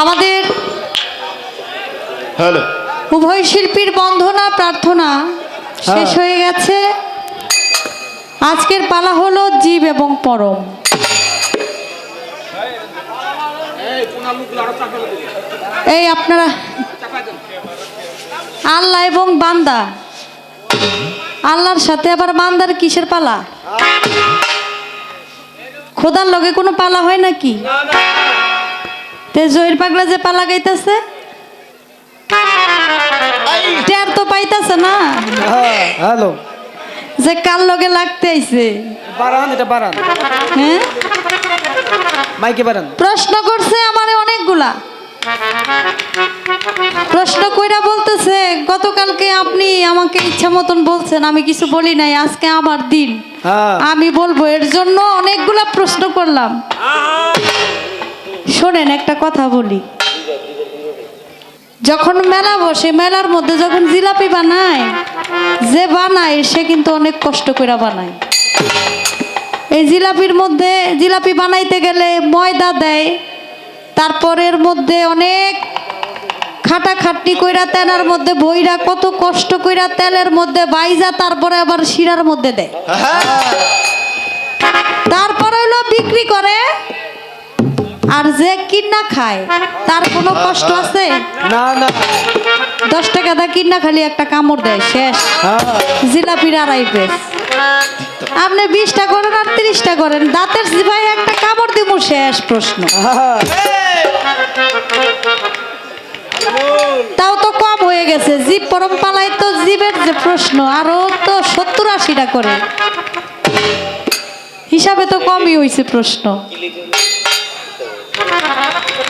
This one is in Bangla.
আমাদের হ্যালো। উভয় শিল্পীর বন্ধনা প্রার্থনা শেষ হ্যাঁ। হয়ে গেছে। আজকের পালা হলো জীব এবং পরম। এই আপনারা আল্লাহ এবং বান্দা। আল্লাহর সাথে আবার বান্দার কিসের পালা? খোদার লগে কোনো পালা হয় নাকি? তে জয়ের পাগলা যে পালা গাইতেছে? টের তো পাইতাছে না? হ্যালো। যে কার লগে লাগতে আইছে? বারান এটা বারান। হ্যাঁ মাইকে বারান। প্রশ্ন করছে আমারে অনেকগুলা। প্রশ্ন কইরা বলতেছে গতকালকে আপনি আমাকে ইচ্ছা মতন বলছেন আমি কিছু বলি নাই আজকে আমার দিন। হ্যাঁ। আমি বলব। এর জন্য অনেকগুলা প্রশ্ন করলাম। শোনেন একটা কথা বলি। যখন মেলা বসে মেলার মধ্যে যখন জিলাপি বানায় যে বানায় সে কিন্তু অনেক কষ্ট করে বানায়। এই জিলাপির মধ্যে জিলাপি বানাইতে গেলে ময়দা দেয় তারপরের মধ্যে অনেক খাটা খাটনি কইরা তেনার মধ্যে বইরা কত কষ্ট কইরা তেলের মধ্যে বাইজা তারপরে আবার শিরার মধ্যে দেয়। তারপরে হলো বিক্রি করে আর যে কিনা খায় তার কোনো কষ্ট আছে? না না। দশ টাকা দা কিনা খালি একটা কামড় দেয় শেষ। হ্যাঁ। জিলাপির আড়াই পেস। আপনি বিশটা করেন আর তিরিশটা করেন দাঁতের জিভাই একটা কামড় দিব শেষ প্রশ্ন। তাও তো কম হয়ে গেছে জীব পরম পালায় তো জীবের যে প্রশ্ন আরও তো সত্তর আশিটা করে। হিসাবে তো কমই হয়েছে প্রশ্ন। Gracias.